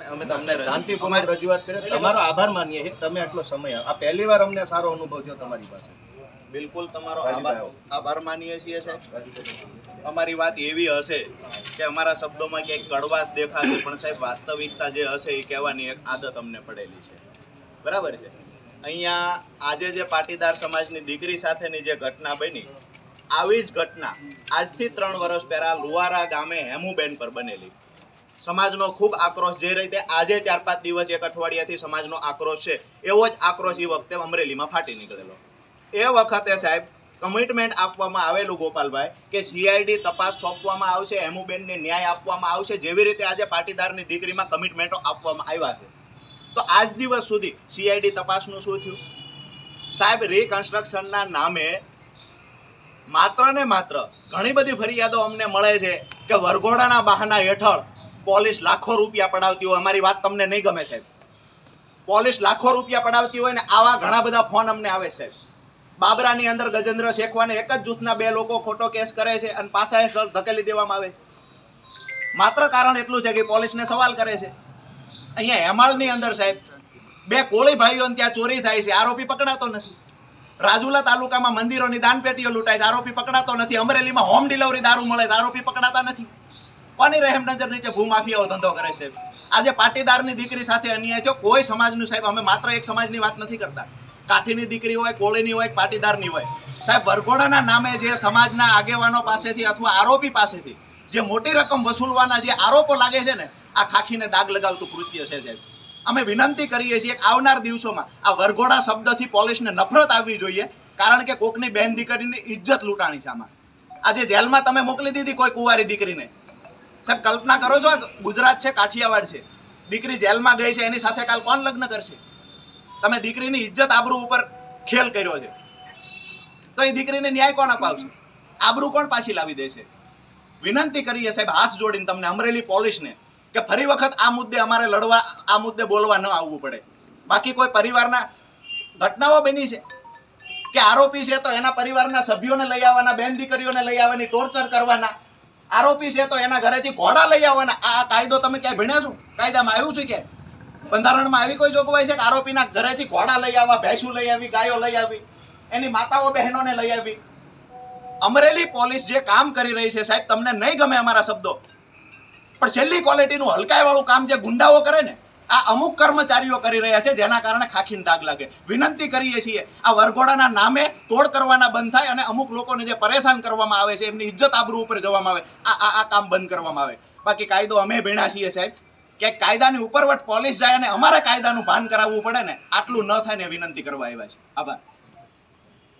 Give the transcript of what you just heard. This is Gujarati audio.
અમે તમને રજૂ- રજૂઆત કરી તમારો આભાર માનીએ છીએ. તમે આટલો સમય આ પહેલી વાર અમને સારો અનુભવ થયો તમારી પાસે. બિલકુલ તમારો આભાર માનીએ છીએ સાહેબ. અમારી વાત એવી હશે કે અમારા શબ્દોમાં ક્યાંક કડવાશ દેખાશે પણ સાહેબ વાસ્તવિકતા જે હશે એ કહેવાની એક આદત અમને પડેલી છે. બરાબર છે? અહીંયા આજે જે પાટીદાર સમાજની દીકરી સાથેની જે ઘટના બની આવી જ ઘટના આજથી ત્રણ વર્ષ પહેલા લુવારા ગામે હેમુબેન પર બનેલી. સમાજનો ખૂબ આક્રોશ જે રીતે આજે ચાર પાંચ દિવસ એક અઠવાડિયાથી સમાજનો આક્રોશ છે, એવો જ આક્રોશ એ વખતે અમરેલીમાં ફાટી નીકળેલો. એ વખતે સાહેબ કમિટમેન્ટ આપવામાં આવેલું ગોપાલભાઈ કે સીઆઈડી તપાસ સોંપવામાં આવશે, હેમુબેનને ન્યાય આપવામાં આવશે, જેવી રીતે આજે પાટીદારની દીકરીમાં કમિટમેન્ટો આપવામાં આવ્યા છે. તો આજ દિવસ સુધી સીઆઈડી તપાસનું શું થયું? સાહેબ રિકન્સ્ટ્રક્શનના નામે માત્ર ને માત્ર ઘણી બધી ફરિયાદો અમને મળે છે કે વરઘોડાના બહાના હેઠળ પોલીસ લાખો રૂપિયા પડાવતી હોય, અમારી વાત તમને નહીં ગમે સાહેબ. પોલીસ લાખો રૂપિયા પડાવતી હોય ને આવા ઘણા બધા ફોન અમને આવે સાહેબ. બાબરાની અંદર ગજેન્દ્ર શેખવાને એક જ જૂથના બે લોકો ખોટો કેસ કરે છે અને પાછા એ ધકેલી દેવામાં આવે માત્ર કારણ એટલું છે કે પોલીસને સવાલ કરે છે. અહીંયા હેમાળની અંદર સાહેબ, બે કોળી ભાઈઓને ત્યાં ચોરી થાય છે, આરોપી પકડાતો નથી. રાજુલા તાલુકામાં મંદિરોની દાનપેટીઓ લૂંટાય છે, આરોપી પકડાતો નથી. અમરેલીમાં હોમ ડિલિવરી દારૂ મળે છે, આરોપી પકડાતા નથી. કોની રહેમ નજર નીચે ભૂમાફિયાઓ ધંધો કરે છે. આજે પાટીદારની દીકરી સાથે અન્યાય થયો. કોઈ સમાજનું સાહેબ, અમે માત્ર એક સમાજની વાત નથી કરતા. કાઠીની દીકરી હોય, કોળીની હોય, પાટીદારની હોય. સાહેબ, વરઘોડાના નામે જે સમાજના આગેવાનો પાસેથી અથવા આરોપી પાસેથી જે મોટી રકમ વસૂલવાના જે આરોપો લાગે છે ને, આ ખાખીને દાગ લગાવતું કૃત્ય છે સાહેબ. અમે વિનંતી કરીએ છીએ આવનાર દિવસોમાં આ વરઘોડા શબ્દથી પોલીસને નફરત આવવી જોઈએ, કારણ કે કોકની બેન દીકરીની ઇજ્જત લૂંટાણી છે આમાં. આજે જેલમાં તમે મોકલી દીધી કોઈ કુંવારી દીકરીને. સાહેબ, કલ્પના કરો છો ગુજરાત છે, કાઠિયાવાડ છે. દીકરી જેલમાં ગઈ છે, એની સાથે કાલ કોણ લગ્ન કરશે? તમે દીકરીની ઇજ્જત આબરૂ ઉપર ખેલ કર્યો છે. તો એ દીકરીને ન્યાય કોણ અપાવશે? આબરૂ કોણ પાછી લાવી દેશે વિનંતી કરીએ સાહેબ, હાથ જોડીને તમને અમરેલી પોલીસને કે ફરી વખત આ મુદ્દે અમારે લડવા, આ મુદ્દે બોલવા ન આવવું પડે. બાકી કોઈ પરિવારના ઘટનાઓ બની છે? કે આરોપી છે તો એના પરિવારના સભ્યોને લઈ આવવાના, બેન દીકરીઓને લઈ આવવાની ટોર્ચર કરવાના? આરોપી છે તો એના ઘરેથી ઘોડા લઈ આવવાના આ કાયદો તમે ક્યાંય ભણ્યા છો? કાયદામાં આવ્યું છે કે? બંધારણમાં આવી કોઈ જોગવાઈ છે કે આરોપીના ઘરેથી ઘોડા લઈ આવવા, ભેંસું લઈ આવી, ગાયો લઈ આવી, એની માતાઓ બહેનોને લઈ આવી? અમરેલી પોલીસ જે કામ કરી રહી છે સાહેબ, તમને નહીં ગમે અમારા શબ્દો. પણ છેલ્લી ક્વોલિટીનું હલકાઈવાળું કામ જે ગુંડાઓ કરે ને આ અમુક કર્મચારીઓ કરી રહ્યા છે જેના કારણે ખાખીન દાગ લાગે. વિનંતી કરીએ છીએ, આ વરઘોડાના નામે તોડ કરવાના બંધ થાય અને અમુક લોકોને જે પરેશાન કરવામાં આવે છે, એમની ઇજ્જત આબરૂ ઉપર જવામાં આવે. આ આ કામ બંધ કરવામાં આવે. બાકી કાયદો અમે ભેણા છીએ સાહેબ. કે કાયદાની ઉપરવટ પોલીસ જાય અને અમારે કાયદાનું ભાન કરાવવું પડે ને, આટલું ન થાય ને વિનંતી કરવા આવ્યા છે. આભાર.